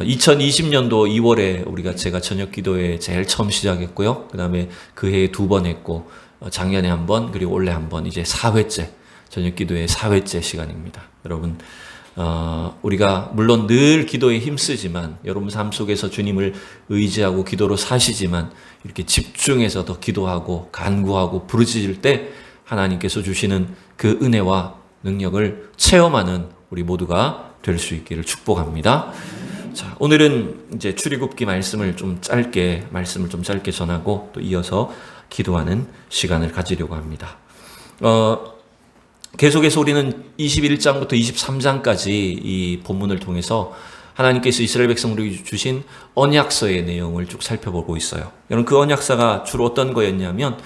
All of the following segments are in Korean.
2020년도 2월에 우리가 제가 저녁 기도회 제일 처음 시작했고요. 그 다음에 그 해에 두 번 했고, 어, 작년에 한 번, 그리고 올해 한 번, 이제 4회째, 저녁 기도회 4회째 시간입니다. 여러분, 어, 우리가 물론 늘 기도에 힘쓰지만, 여러분 삶 속에서 주님을 의지하고 기도로 사시지만, 이렇게 집중해서 더 기도하고, 간구하고, 부르짖을 때, 하나님께서 주시는 그 은혜와 능력을 체험하는 우리 모두가 될 수 있기를 축복합니다. 자, 오늘은 이제 출애굽기 말씀을 좀 짧게 말씀을 좀 짧게 전하고 또 이어서 기도하는 시간을 가지려고 합니다. 어, 계속해서 우리는 21장부터 23장까지 이 본문을 통해서 하나님께서 이스라엘 백성들에게 주신 언약서의 내용을 쭉 살펴보고 있어요. 여러분 그 언약서가 주로 어떤 거였냐면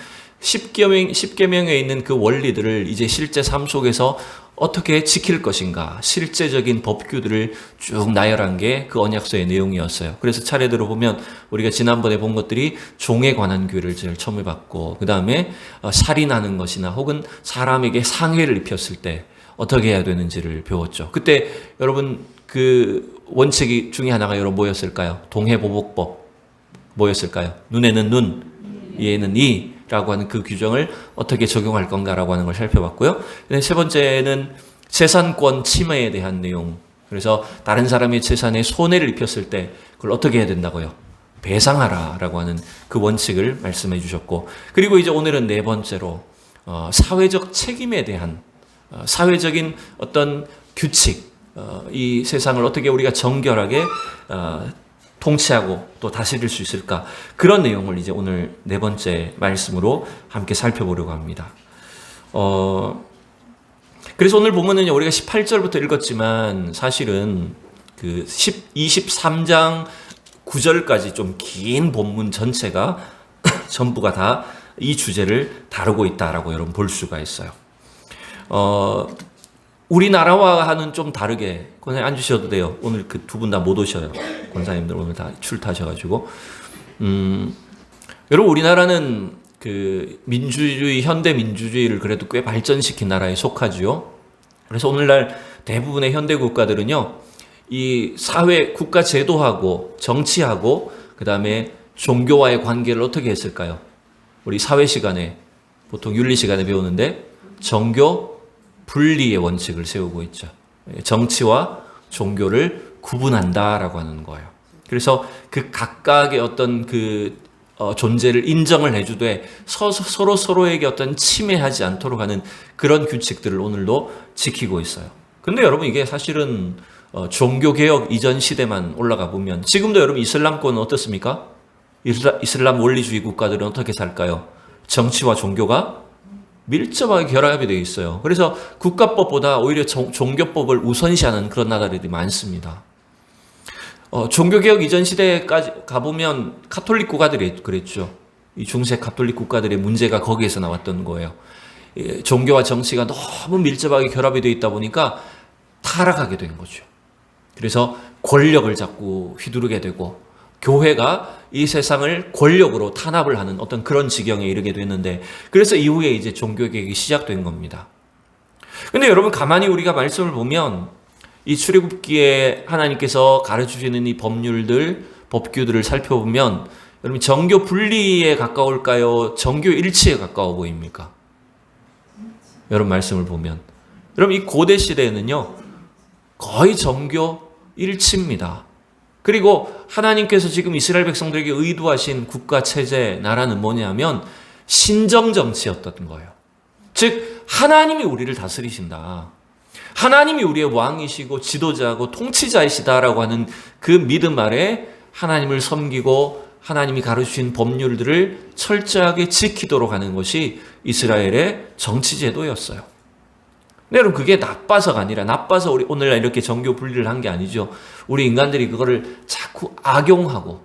10계명, 10계명에 있는 그 원리들을 이제 실제 삶 속에서 어떻게 지킬 것인가, 실제적인 법규들을 쭉 나열한 게 그 언약서의 내용이었어요. 그래서 차례대로 보면 우리가 지난번에 본 것들이 종에 관한 규를 제일 처음 받고, 그 다음에 살인하는 것이나 혹은 사람에게 상해를 입혔을 때 어떻게 해야 되는지를 배웠죠. 그때 여러분 그 원칙이 중에 하나가 여러분 뭐였을까요? 동해보복법 뭐였을까요? 눈에는 눈, 이에는 이, 라고 하는 그 규정을 어떻게 적용할 건가라고 하는 걸 살펴봤고요. 세 번째는 재산권 침해에 대한 내용. 그래서 다른 사람의 재산에 손해를 입혔을 때 그걸 어떻게 해야 된다고요? 배상하라라고 하는 그 원칙을 말씀해 주셨고 그리고 이제 오늘은 네 번째로 어, 사회적 책임에 대한 어, 사회적인 어떤 규칙 어, 이 세상을 어떻게 우리가 정결하게 어, 통치하고 또 다스릴 수 있을까? 그런 내용을 이제 오늘 네 번째 말씀으로 함께 살펴보려고 합니다. 어, 그래서 오늘 보면은 우리가 18절부터 읽었지만 사실은 그 10, 23장 9절까지 좀 긴 본문 전체가 전부가 다 이 주제를 다루고 있다라고 여러분 볼 수가 있어요. 어, 우리나라와는 좀 다르게 권사님 앉으셔도 돼요. 오늘 그 두 분 다 못 오셔요. 권사님들 오늘 다 출타하셔가지고 음, 여러분 우리나라는 그 민주주의 현대 민주주의를 그래도 꽤 발전시킨 나라에 속하지요. 그래서 오늘날 대부분의 현대 국가들은요 이 사회 국가 제도하고 정치하고 그 다음에 종교와의 관계를 어떻게 했을까요? 우리 사회 시간에 보통 윤리 시간에 배우는데 정교 분리의 원칙을 세우고 있죠. 정치와 종교를 구분한다라고 하는 거예요. 그래서 그 각각의 어떤 그 어, 존재를 인정을 해주되 서, 서로 서로에게 어떤 침해하지 않도록 하는 그런 규칙들을 오늘도 지키고 있어요. 근데 여러분 이게 사실은 어, 종교 개혁 이전 시대만 올라가 보면 지금도 여러분 이슬람권은 어떻습니까? 이슬람, 이슬람 원리주의 국가들은 어떻게 살까요? 정치와 종교가 밀접하게 결합이 되어 있어요. 그래서 국가법보다 오히려 종, 교법을 우선시하는 그런 나라들이 많습니다. 어, 종교개혁 이전 시대까지 가보면 카톨릭 국가들이 그랬죠. 이 중세 카톨릭 국가들의 문제가 거기에서 나왔던 거예요. 예, 종교와 정치가 너무 밀접하게 결합이 되어 있다 보니까 타락하게 된 거죠. 그래서 권력을 자꾸 휘두르게 되고 교회가 이 세상을 권력으로 탄압을 하는 어떤 그런 지경에 이르게 됐는데 그래서 이후에 이제 종교개혁이 시작된 겁니다. 근데 여러분 가만히 우리가 말씀을 보면 이 출애굽기에 하나님께서 가르쳐 주시는 이 법률들, 법규들을 살펴보면 여러분 정교 분리에 가까울까요? 정교 일치에 가까워 보입니까? 여러분 말씀을 보면 여러분 이 고대 시대에는요. 거의 정교 일치입니다. 그리고 하나님께서 지금 이스라엘 백성들에게 의도하신 국가 체제 나라는 뭐냐면 신정 정치였던 거예요. 즉 하나님이 우리를 다스리신다. 하나님이 우리의 왕이시고 지도자고 통치자이시다라고 하는 그 믿음 아래 하나님을 섬기고 하나님이 가르치신 법률들을 철저하게 지키도록 하는 것이 이스라엘의 정치 제도였어요. 근데 여러분 그게 나빠서가 아니라 나빠서 우리 오늘날 이렇게 정교 분리를 한 게 아니죠. 우리 인간들이 그거를 자꾸 악용하고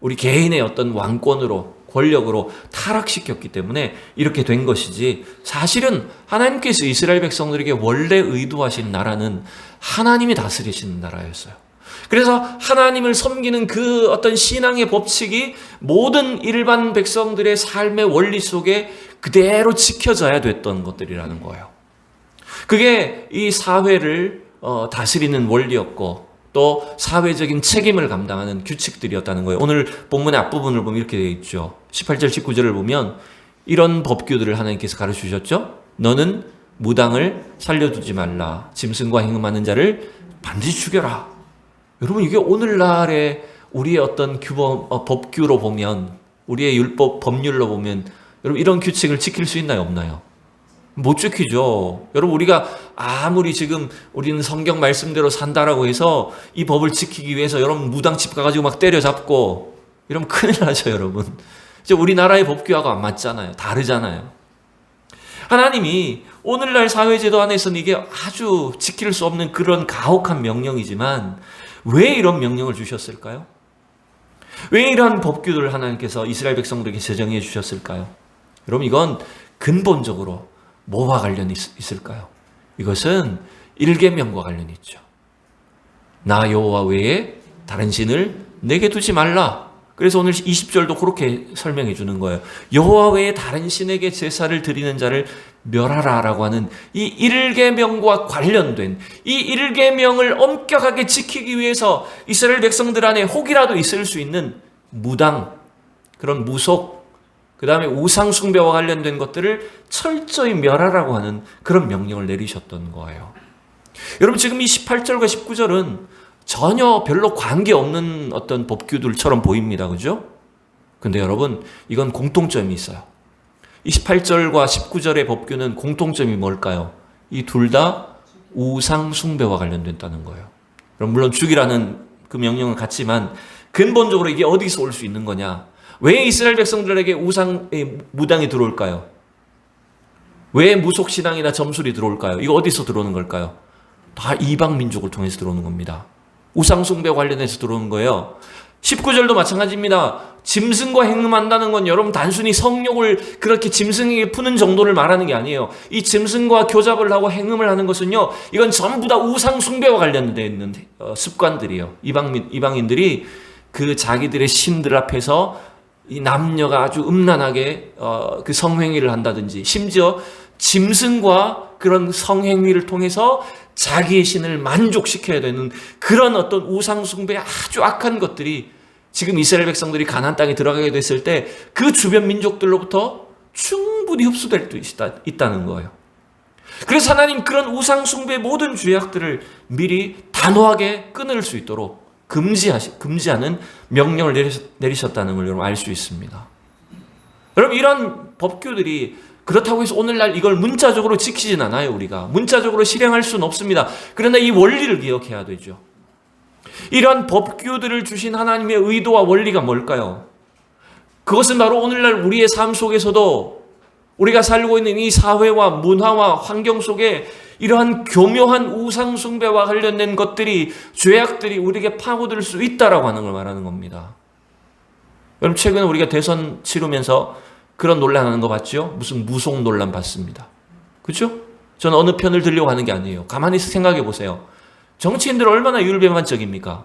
우리 개인의 어떤 왕권으로 권력으로 타락시켰기 때문에 이렇게 된 것이지 사실은 하나님께서 이스라엘 백성들에게 원래 의도하신 나라는 하나님이 다스리시는 나라였어요. 그래서 하나님을 섬기는 그 어떤 신앙의 법칙이 모든 일반 백성들의 삶의 원리 속에 그대로 지켜져야 됐던 것들이라는 거예요. 그게 이 사회를 어, 다스리는 원리였고 또 사회적인 책임을 감당하는 규칙들이었다는 거예요. 오늘 본문의 앞부분을 보면 이렇게 되어 있죠. 18절, 19절을 보면 이런 법규들을 하나님께서 가르쳐 주셨죠. 너는 무당을 살려두지 말라. 짐승과 행음하는 자를 반드시 죽여라. 여러분 이게 오늘날의 우리의 어떤 규범 어, 법규로 보면 우리의 율법 법률로 보면 여러분 이런 규칙을 지킬 수 있나요 없나요? 못 지키죠. 여러분 우리가 아무리 지금 우리는 성경 말씀대로 산다라고 해서 이 법을 지키기 위해서 여러분 무당집 가가지고 막 때려잡고 이러면 큰일 나죠 여러분. 이제 우리나라의 법규하고 안 맞잖아요. 다르잖아요. 하나님이 오늘날 사회제도 안에서는 이게 아주 지킬 수 없는 그런 가혹한 명령이지만 왜 이런 명령을 주셨을까요? 왜 이러한 법규들을 하나님께서 이스라엘 백성들에게 제정해 주셨을까요? 여러분 이건 근본적으로 뭐와 관련이 있- 있을까요? 이것은 일계명과 관련이 있죠. 나 여호와 외에 다른 신을 내게 두지 말라. 그래서 오늘 20절도 그렇게 설명해 주는 거예요. 여호와 외에 다른 신에게 제사를 드리는 자를 멸하라라고 하는 이 일계명과 관련된 이 일계명을 엄격하게 지키기 위해서 이스라엘 백성들 안에 혹이라도 있을 수 있는 무당 그런 무속 그 다음에 우상 숭배와 관련된 것들을 철저히 멸하라고 하는 그런 명령을 내리셨던 거예요. 여러분 지금 이 18절과 19절은 전혀 별로 관계없는 어떤 법규들처럼 보입니다. 그죠? 근데 여러분 이건 공통점이 있어요. 이 18절과 19절의 법규는 공통점이 뭘까요? 이 둘 다 우상 숭배와 관련된다는 거예요. 그럼 물론 죽이라는 그 명령은 같지만 근본적으로 이게 어디서 올 수 있는 거냐? 왜 이스라엘 백성들에게 우상 의 무당이 들어올까요? 왜 무속 신앙이나 점술이 들어올까요? 이거 어디서 들어오는 걸까요? 다 이방 민족을 통해서 들어오는 겁니다. 우상 숭배 관련해서 들어오는 거예요. 19절도 마찬가지입니다. 짐승과 행음한다는 건 여러분 단순히 성욕을 그렇게 짐승에게 푸는 정도를 말하는 게 아니에요. 이 짐승과 교잡을 하고 행음을 하는 것은요, 이건 전부 다 우상 숭배와 관련되어 있는 어, 습관들이에요. 이방 이방인들이 그 자기들의 신들 앞에서 이 남녀가 아주 음란하게 어, 그 성행위를 한다든지 심지어 짐승과 그런 성행위를 통해서 자기의 신을 만족시켜야 되는 그런 어떤 우상 숭배 아주 악한 것들이 지금 이스라엘 백성들이 가나안 땅에 들어가게 됐을 때 그 주변 민족들로부터 충분히 흡수될 수 있다, 있다는 거예요. 그래서 하나님 그런 우상 숭배 모든 죄악들을 미리 단호하게 끊을 수 있도록 금지하시, 금지하는 명령을 내리셨, 내리셨 다는 걸 여러분 알 수 있습니다. 여러분 이런 법규들이 그렇다고 해서 오늘날 이걸 문자적으로 지키진 않아요 우리가 문자적으로 실행할 수는 없습니다. 그러나 이 원리를 기억해야 되죠. 이런 법규들을 주신 하나님의 의도와 원리가 뭘까요? 그것은 바로 오늘날 우리의 삶 속에서도 우리가 살고 있는 이 사회와 문화와 환경 속에 이러한 교묘한 우상숭배와 관련된 것들이 죄악들이 우리에게 파고들 수 있다라고 하는 걸 말하는 겁니다. 여러분 최근에 우리가 대선 치르면서 그런 논란하는 거 봤죠? 무슨 무속 논란 봤습니다. 그렇죠? 저는 어느 편을 들려고 하는 게 아니에요. 가만히 생각해 보세요. 정치인들 얼마나 율배만적입니까?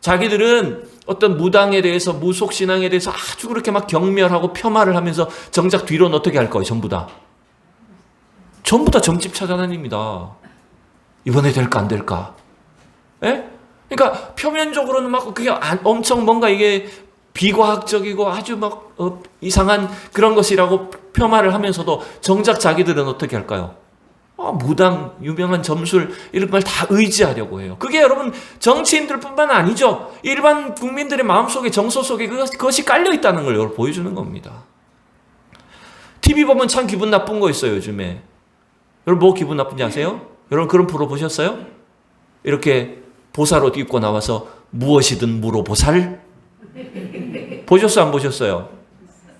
자기들은 어떤 무당에 대해서 무속 신앙에 대해서 아주 그렇게 막 경멸하고 폄하를 하면서 정작 뒤로는 어떻게 할 거예요? 전부 다. 전부 다 점집 찾아다닙니다. 이번에 될까 안 될까? 예? 그러니까 표면적으로는 막 그게 안- 엄청 뭔가 이게 비과학적이고 아주 막 어, 이상한 그런 것이라고 폄하를 하면서도 정작 자기들은 어떻게 할까요? 아, 무당, 유명한 점술 이런 걸 다 의지하려고 해요. 그게 여러분 정치인들 뿐만 아니죠. 일반 국민들의 마음속에 정서 속에 그것- 그것이 깔려 있다는 걸 여러분 보여주는 겁니다. TV 보면 참 기분 나쁜 거 있어요 요즘에. 여러분 뭐 기분 나쁜지 아세요? 여러분 그런 프로 보셨어요? 이렇게 보살 옷 입고 나와서 무엇이든 물어보살? 보셨어요 안 보셨어요?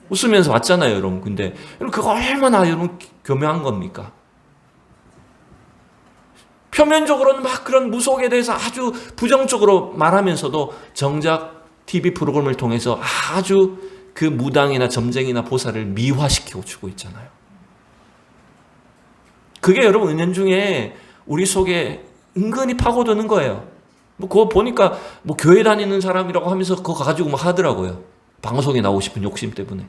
웃으면서 왔잖아요 여러분. 근데 여러분 그거 얼마나 여러분 교묘한 겁니까? 표면적으로는 막 그런 무속에 대해서 아주 부정적으로 말하면서도 정작 TV 프로그램을 통해서 아주 그 무당이나 점쟁이나 보살을 미화시키고 주고 있잖아요. 그게 여러분 은연 중에 우리 속에 은근히 파고드는 거예요. 뭐 그거 보니까 뭐 교회 다니는 사람이라고 하면서 그거 가지고 막 하더라고요. 방송에 나오고 싶은 욕심 때문에.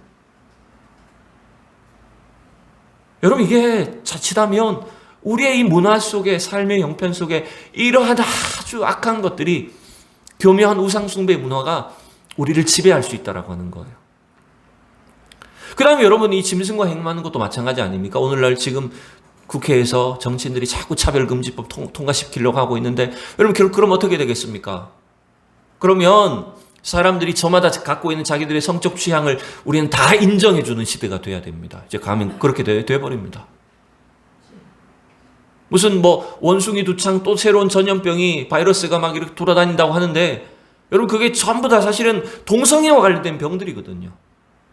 여러분 이게 자칫하면 우리의 이 문화 속에 삶의 형편 속에 이러한 아주 악한 것들이 교묘한 우상숭배 문화가 우리를 지배할 수 있다라고 하는 거예요. 그 다음에 여러분 이 짐승과 행하는 것도 마찬가지 아닙니까? 오늘날 지금 국회에서 정치인들이 자꾸 차별금지법 통, 통과시키려고 하고 있는데 여러분 결국 그럼 어떻게 되겠습니까? 그러면 사람들이 저마다 갖고 있는 자기들의 성적 취향을 우리는 다 인정해주는 시대가 돼야 됩니다. 이제 가면 그렇게 돼, 돼버립니다. 무슨 뭐 원숭이 두창 또 새로운 전염병이 바이러스가 막 이렇게 돌아다닌다고 하는데 여러분 그게 전부 다 사실은 동성애와 관련된 병들이거든요.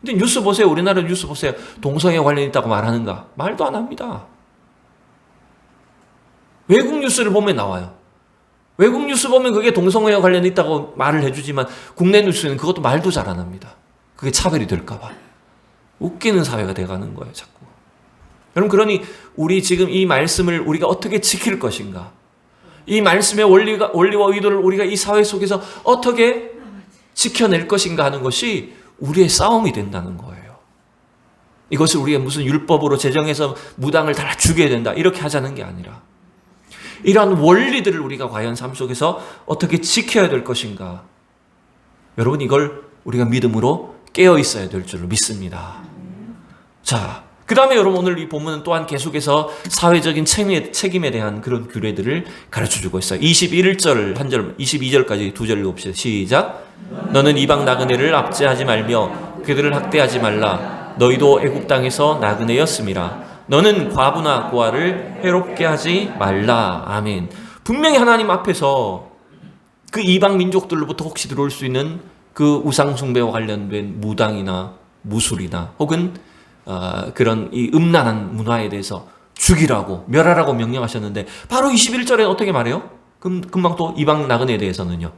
근데 뉴스 보세요. 우리나라 뉴스 보세요. 동성애 관련 있다고 말하는가? 말도 안 합니다. 외국 뉴스를 보면 나와요. 외국 뉴스 보면 그게 동성애와 관련 있다고 말을 해주지만 국내 뉴스는 그것도 말도 잘 안 합니다. 그게 차별이 될까봐. 웃기는 사회가 돼가는 거예요, 자꾸. 여러분, 그러니 우리 지금 이 말씀을 우리가 어떻게 지킬 것인가? 이 말씀의 원리가, 원리와 의도를 우리가 이 사회 속에서 어떻게 지켜낼 것인가 하는 것이 우리의 싸움이 된다는 거예요. 이것을 우리가 무슨 율법으로 제정해서 무당을 다 죽여야 된다. 이렇게 하자는 게 아니라. 이러한 원리들을 우리가 과연 삶 속에서 어떻게 지켜야 될 것인가. 여러분, 이걸 우리가 믿음으로 깨어 있어야 될 줄로 믿습니다. 자, 그 다음에 여러분 오늘 이 본문은 또한 계속해서 사회적인 책임에, 대한 그런 규례들을 가르쳐 주고 있어요. 21절 한 절, 22절까지 두 절 읽읍시다. 시작. 너는 이방 나그네를 압제하지 말며 그들을 학대하지 말라. 너희도 애굽 땅에서 나그네였음이라. 너는 과부나 고아를 해롭게 하지 말라. 아멘. 분명히 하나님 앞에서 그 이방 민족들로부터 혹시 들어올 수 있는 그 우상 숭배와 관련된 무당이나 무술이나 혹은 어, 그런 이 음란한 문화에 대해서 죽이라고 멸하라고 명령하셨는데 바로 21절에 어떻게 말해요? 금, 금방 또 이방 나그네에 대해서는요.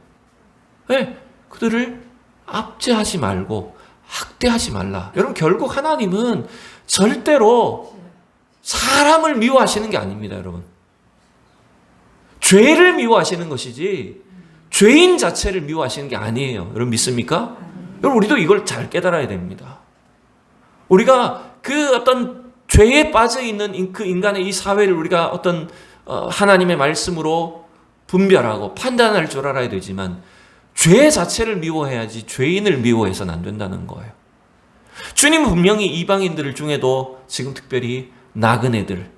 네, 그들을 압제하지 말고 학대하지 말라. 여러분 결국 하나님은 절대로 사람을 미워하시는 게 아닙니다, 여러분. 죄를 미워하시는 것이지 죄인 자체를 미워하시는 게 아니에요. 여러분 믿습니까? 여러분 우리도 이걸 잘 깨달아야 됩니다. 우리가 그 어떤 죄에 빠져 있는 그 인간의 이 사회를 우리가 어떤 어, 하나님의 말씀으로 분별하고 판단할 줄 알아야 되지만 죄 자체를 미워해야지 죄인을 미워해서는 안 된다는 거예요. 주님은 분명히 이방인들 중에도 지금 특별히 나그네들,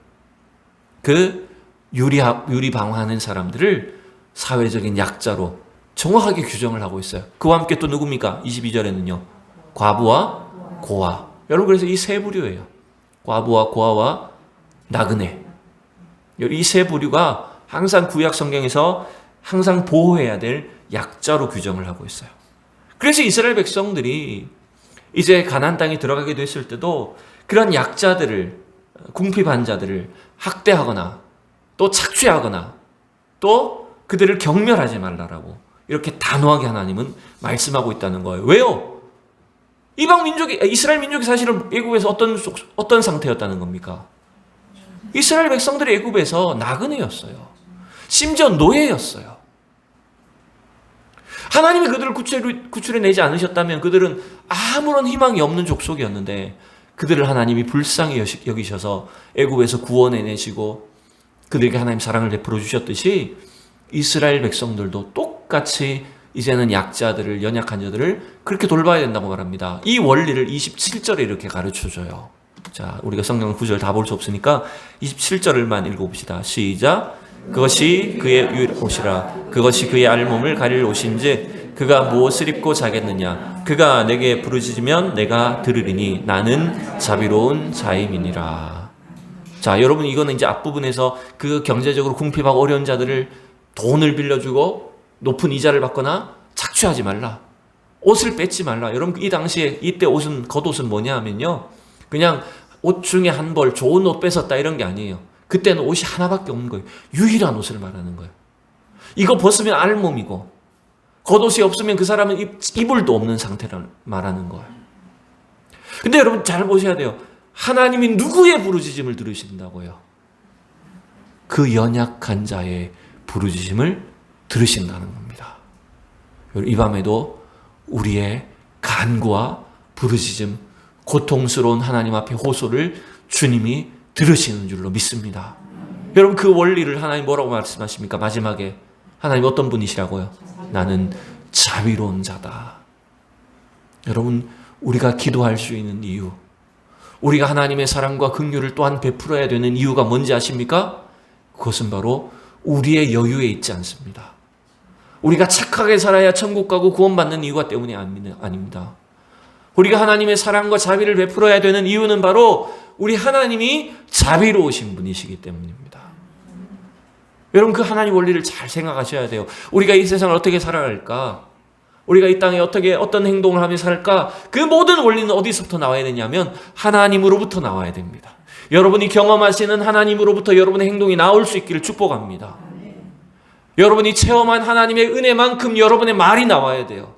그 유리, 유리 방황하는 사람들을 사회적인 약자로 정확하게 규정을 하고 있어요. 그와 함께 또 누굽니까? 22절에는요. 과부와 고아. 여러분 그래서 이 세 부류예요. 과부와 고아와 나그네. 이 세 부류가 항상 구약 성경에서 항상 보호해야 될 약자로 규정을 하고 있어요. 그래서 이스라엘 백성들이 이제 가나안 땅에 들어가게 됐을 때도 그런 약자들을 궁핍한 자들을 학대하거나 또 착취하거나 또 그들을 경멸하지 말라라고 이렇게 단호하게 하나님은 말씀하고 있다는 거예요. 왜요? 이방 민족이 이스라엘 민족이 사실은 애굽에서 어떤 어떤 상태였다는 겁니까? 이스라엘 백성들이 애굽에서 나그네였어요. 심지어 노예였어요. 하나님이 그들을 구출해, 구출해 내지 않으셨다면 그들은 아무런 희망이 없는 족속이었는데 그들을 하나님이 불쌍히 여기셔서 애굽에서 구원해 내시고 그들에게 하나님 사랑을 베풀어 주셨듯이 이스라엘 백성들도 똑같이 이제는 약자들을 연약한 자들을 그렇게 돌봐야 된다고 말합니다. 이 원리를 27절에 이렇게 가르쳐 줘요. 자, 우리가 성경 구절 다 볼 수 없으니까 27절을만 읽어 봅시다. 시작. 그것이 그의 옷이라 그것이 그의 알몸을 가릴 옷인지 그가 무엇을 입고 자겠느냐 그가 내게 부르짖으면 내가 들으리니 나는 자비로운 자임이니라 자 여러분 이거는 이제 앞부분에서 그 경제적으로 궁핍하고 어려운 자들을 돈을 빌려주고 높은 이자를 받거나 착취하지 말라 옷을 뺏지 말라 여러분 이 당시에 이때 옷은 겉옷은 뭐냐 하면요 그냥 옷 중에 한 벌 좋은 옷 뺏었다 이런 게 아니에요 그때는 옷이 하나밖에 없는 거예요. 유일한 옷을 말하는 거예요. 이거 벗으면 알몸이고 겉옷이 없으면 그 사람은 이불도 없는 상태를 말하는 거예요. 근데 여러분 잘 보셔야 돼요. 하나님이 누구의 부르짖음을 들으신다고요? 그 연약한 자의 부르짖음을 들으신다는 겁니다. 이 밤에도 우리의 간구와 부르짖음, 고통스러운 하나님 앞에 호소를 주님이 들으시는 줄로 믿습니다. 여러분 그 원리를 하나님 뭐라고 말씀하십니까? 마지막에 하나님 어떤 분이시라고요? 나는 자비로운 자다. 여러분 우리가 기도할 수 있는 이유 우리가 하나님의 사랑과 긍휼을 또한 베풀어야 되는 이유가 뭔지 아십니까? 그것은 바로 우리의 여유에 있지 않습니다. 우리가 착하게 살아야 천국 가고 구원받는 이유가 때문이 아닙니다. 우리가 하나님의 사랑과 자비를 베풀어야 되는 이유는 바로 우리 하나님이 자비로우신 분이시기 때문입니다. 여러분 그 하나님 원리를 잘 생각하셔야 돼요. 우리가 이 세상을 어떻게 살아갈까? 우리가 이 땅에 어떻게 어떤 행동을 하며 살까? 그 모든 원리는 어디서부터 나와야 되냐면 하나님으로부터 나와야 됩니다. 여러분이 경험하시는 하나님으로부터 여러분의 행동이 나올 수 있기를 축복합니다. 여러분이 체험한 하나님의 은혜만큼 여러분의 말이 나와야 돼요.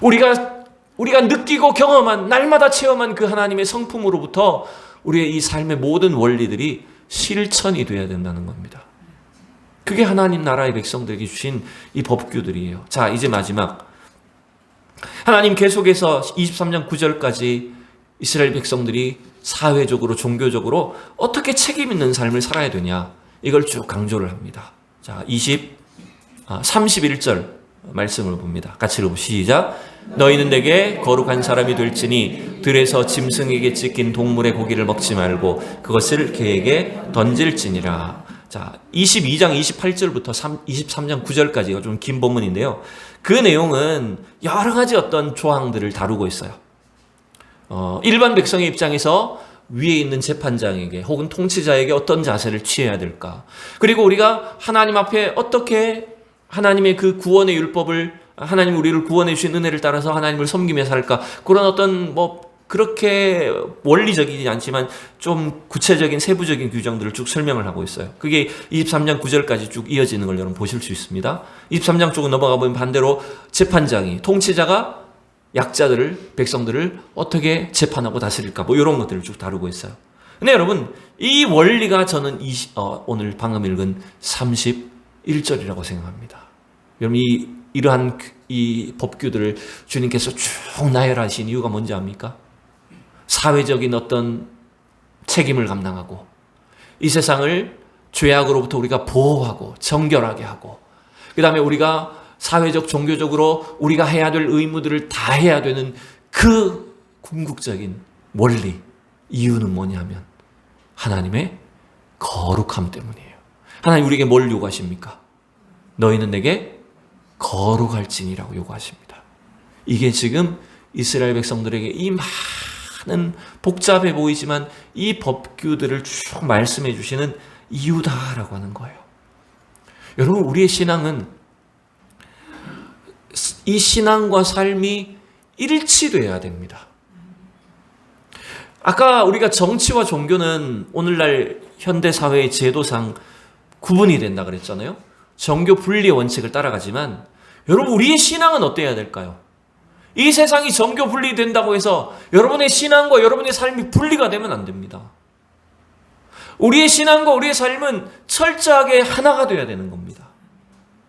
우리가 우리가 느끼고 경험한 날마다 체험한 그 하나님의 성품으로부터 우리의 이 삶의 모든 원리들이 실천이 되어야 된다는 겁니다. 그게 하나님 나라의 백성들에게 주신 이 법규들이에요. 자, 이제 마지막. 하나님 계속해서 23장 9절까지 이스라엘 백성들이 사회적으로, 종교적으로 어떻게 책임 있는 삶을 살아야 되냐. 이걸 쭉 강조를 합니다. 자, 20, 아, 31절 말씀을 봅니다. 같이 읽어 시작. 너희는 내게 거룩한 사람이 될지니 들에서 짐승에게 찢긴 동물의 고기를 먹지 말고 그것을 개에게 던질지니라. 자, 22장 28절부터 3, 23장 9절까지가 좀긴 본문인데요. 그 내용은 여러 가지 어떤 조항들을 다루고 있어요. 어, 일반 백성의 입장에서 위에 있는 재판장에게 혹은 통치자에게 어떤 자세를 취해야 될까? 그리고 우리가 하나님 앞에 어떻게 하나님의 그 구원의 율법을 하나님 우리를 구원해 주신 은혜를 따라서 하나님을 섬기며 살까? 그런 어떤 뭐 그렇게 원리적이지 않지만 좀 구체적인 세부적인 규정들을 쭉 설명을 하고 있어요. 그게 23장 9절까지 쭉 이어지는 걸 여러분 보실 수 있습니다. 23장 쪽으로 넘어가 보면 반대로 재판장이 통치자가 약자들을 백성들을 어떻게 재판하고 다스릴까 뭐 이런 것들을 쭉 다루고 있어요. 근데 여러분 이 원리가 저는 이, 어, 오늘 방금 읽은 31절이라고 생각합니다. 여러분 이 이러한 이 법규들을 주님께서 쭉 나열하신 이유가 뭔지 압니까? 사회적인 어떤 책임을 감당하고 이 세상을 죄악으로부터 우리가 보호하고 정결하게 하고 그 다음에 우리가 사회적 종교적으로 우리가 해야 될 의무들을 다 해야 되는 그 궁극적인 원리 이유는 뭐냐면 하나님의 거룩함 때문이에요. 하나님 우리에게 뭘 요구하십니까? 너희는 내게 거룩할지니라고 요구하십니다. 이게 지금 이스라엘 백성들에게 이 많은 복잡해 보이지만 이 법규들을 쭉 말씀해 주시는 이유다라고 하는 거예요. 여러분, 우리의 신앙은 이 신앙과 삶이 일치돼야 됩니다. 아까 우리가 정치와 종교는 오늘날 현대 사회의 제도상 구분이 된다 그랬잖아요. 정교 분리의 원칙을 따라가지만 여러분 우리의 신앙은 어때야 될까요? 이 세상이 정교 분리된다고 해서 여러분의 신앙과 여러분의 삶이 분리가 되면 안 됩니다. 우리의 신앙과 우리의 삶은 철저하게 하나가 되어야 되는 겁니다.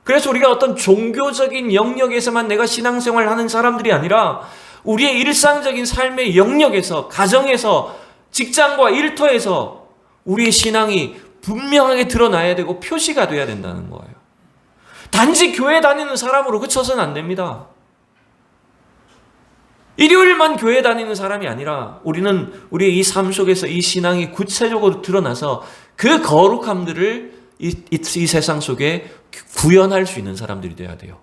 그래서 우리가 어떤 종교적인 영역에서만 내가 신앙생활을 하는 사람들이 아니라 우리의 일상적인 삶의 영역에서, 가정에서, 직장과 일터에서 우리의 신앙이 분명하게 드러나야 되고 표시가 돼야 된다는 거예요. 단지 교회 다니는 사람으로 그쳐서는 안 됩니다. 일요일만 교회 다니는 사람이 아니라 우리는 우리의 이 삶 속에서 이 신앙이 구체적으로 드러나서 그 거룩함들을 이, 이, 이 세상 속에 구현할 수 있는 사람들이 돼야 돼요.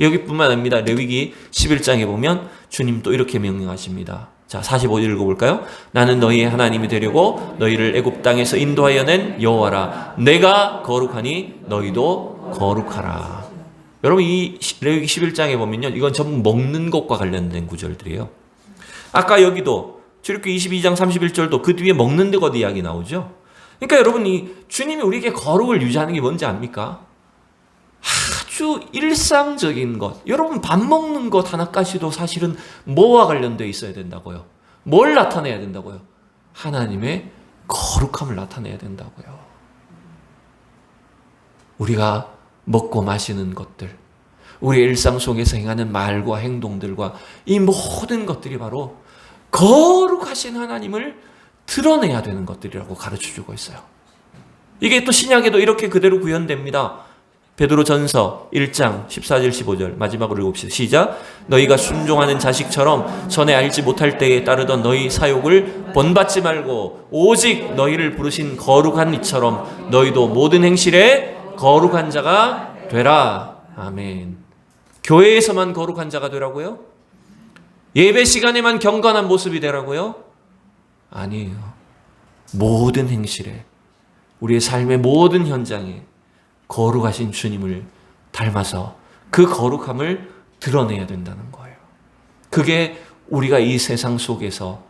여기뿐만 아닙니다. 레위기 11장에 보면 주님 또 이렇게 명령하십니다. 자, 45절 읽어볼까요? 나는 너희의 하나님이 되려고 너희를 애굽 땅에서 인도하여 낸 여호와라. 내가 거룩하니 너희도 거룩하라. 여러분 이 레위기 11장에 보면요. 이건 전부 먹는 것과 관련된 구절들이에요. 아까 여기도 출애굽기 22장 31절도 그 뒤에 먹는 데가 이야기 나오죠. 그러니까 여러분 이 주님이 우리에게 거룩을 유지하는 게 뭔지 압니까? 아주 일상적인 것. 여러분 밥 먹는 것 하나까지도 사실은 뭐와 관련되어 있어야 된다고요? 뭘 나타내야 된다고요? 하나님의 거룩함을 나타내야 된다고요. 우리가 먹고 마시는 것들, 우리 일상 속에서 행하는 말과 행동들과 이 모든 것들이 바로 거룩하신 하나님을 드러내야 되는 것들이라고 가르쳐 주고 있어요. 이게 또 신약에도 이렇게 그대로 구현됩니다. 베드로 전서 1장 14절 15절 마지막으로 읽읍시다. 시작. 너희가 순종하는 자식처럼 전에 알지 못할 때에 따르던 너희 사욕을 본받지 말고 오직 너희를 부르신 거룩한 이처럼 너희도 모든 행실에 거룩한 자가 되라. 아멘. 교회에서만 거룩한 자가 되라고요? 예배 시간에만 경건한 모습이 되라고요? 아니에요. 모든 행실에 우리의 삶의 모든 현장에 거룩하신 주님을 닮아서 그 거룩함을 드러내야 된다는 거예요. 그게 우리가 이 세상 속에서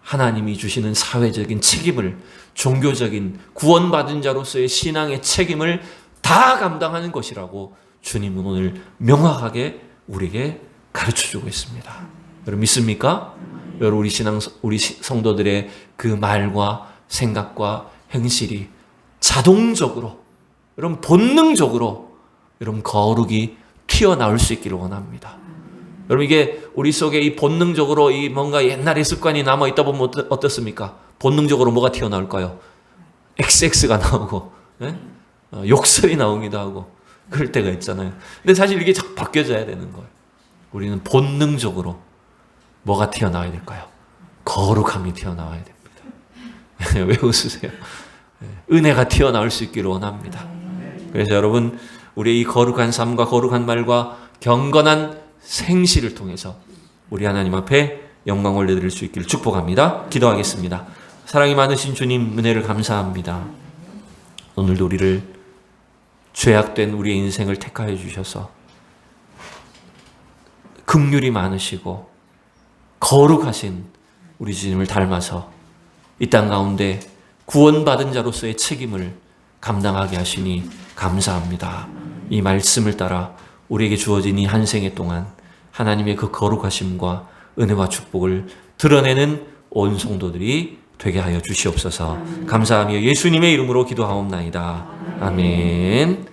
하나님이 주시는 사회적인 책임을 종교적인 구원받은 자로서의 신앙의 책임을 다 감당하는 것이라고 주님은 오늘 명확하게 우리에게 가르쳐 주고 있습니다. 여러분 믿습니까? 여러분 우리 신앙 우리 시- 성도들의 그 말과 생각과 행실이 자동적으로 여러분 본능적으로 여러분 거룩이 튀어나올 수 있기를 원합니다. 여러분 이게 우리 속에 이 본능적으로 이 뭔가 옛날의 습관이 남아 있다 보면 어떻, 어떻습니까? 본능적으로 뭐가 튀어나올까요? XX가 나오고 예? 어, 욕설이 나오기도 하고 그럴 때가 있잖아요. 근데 사실 이게 자꾸 바뀌어져야 되는 거예요. 우리는 본능적으로 뭐가 튀어나와야 될까요? 거룩함이 튀어나와야 됩니다. 왜 웃으세요? 예, 은혜가 튀어나올 수 있기를 원합니다. 그래서 여러분 우리의 이 거룩한 삶과 거룩한 말과 경건한 생시를 통해서 우리 하나님 앞에 영광 올려드릴 수 있기를 축복합니다. 기도하겠습니다. 사랑이 많으신 주님 은혜를 감사합니다. 오늘도 우리를 죄악된 우리의 인생을 택하여 주셔서 긍휼이 많으시고 거룩하신 우리 주님을 닮아서 이 땅 가운데 구원받은 자로서의 책임을 감당하게 하시니 감사합니다. 이 말씀을 따라 우리에게 주어진 이 한 생애 동안 하나님의 그 거룩하심과 은혜와 축복을 드러내는 온 성도들이 되게 하여 주시옵소서. 감사하며 예수님의 이름으로 기도하옵나이다. 아멘.